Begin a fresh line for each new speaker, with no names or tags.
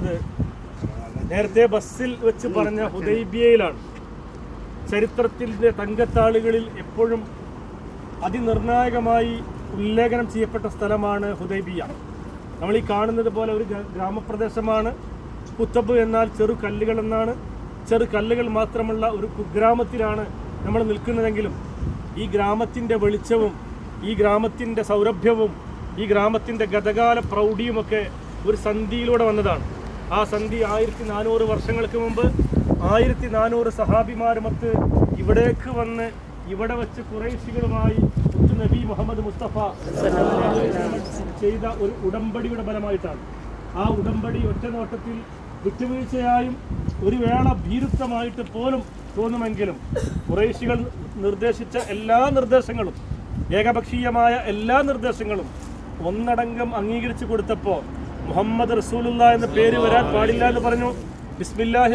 ഇത് നേരത്തെ ബസ്സിൽ വെച്ച് പറഞ്ഞ ഹുദൈബിയയിലാണ്. ചരിത്രത്തിന്റെ തങ്കത്താളുകളിൽ എപ്പോഴും അതിനിർണായകമായി ഉല്ലേഖനം ചെയ്യപ്പെട്ട സ്ഥലമാണ് ഹുദൈബിയ. നമ്മൾ ഈ കാണുന്നത് പോലെ ഒരു ഗ്രാമപ്രദേശമാണ്. കുത്തബ് എന്നാൽ ചെറു കല്ലുകൾ എന്നാണ് ചെറു കല്ലുകൾ മാത്രമുള്ള ഒരു കുഗ്രാമത്തിലാണ് നമ്മൾ നിൽക്കുന്നതെങ്കിലും ഈ ഗ്രാമത്തിന്റെ വെളിച്ചവും ഈ ഗ്രാമത്തിന്റെ സൗരഭ്യവും ഈ ഗ്രാമത്തിന്റെ ഗതകാല പ്രൗഢിയുമൊക്കെ ഒരു സന്ധിയിലൂടെ വന്നതാണ്. ആ സന്ധി ആയിരത്തി നാനൂറ് വർഷങ്ങൾക്ക് മുമ്പ് ആയിരത്തി നാനൂറ് സഹാബിമാരുമൊത്ത് ഇവിടേക്ക് വന്ന് ഇവിടെ വെച്ച് കുറേശികളുമായി നബി മുഹമ്മദ് മുസ്തഫ ചെയ്ത ഒരു ഉടമ്പടിയുടെ ഫലമായിട്ടാണ്. ആ ഉടമ്പടി ഒറ്റ നോട്ടത്തിൽ വിട്ടുവീഴ്ചയായും ഒരു വേള ഭീരുത്വമായിട്ട് പോലും തോന്നുമെങ്കിലും കുറേശികൾ നിർദ്ദേശിച്ച എല്ലാ നിർദ്ദേശങ്ങളും ഏകപക്ഷീയമായ എല്ലാ നിർദ്ദേശങ്ങളും ഒന്നടങ്കം അംഗീകരിച്ചു കൊടുത്തപ്പോൾ മുഹമ്മദ് റസൂലുള്ള എന്ന പേര് വരാൻ പാടില്ല എന്ന് പറഞ്ഞു. ബിസ്മില്ലാഹി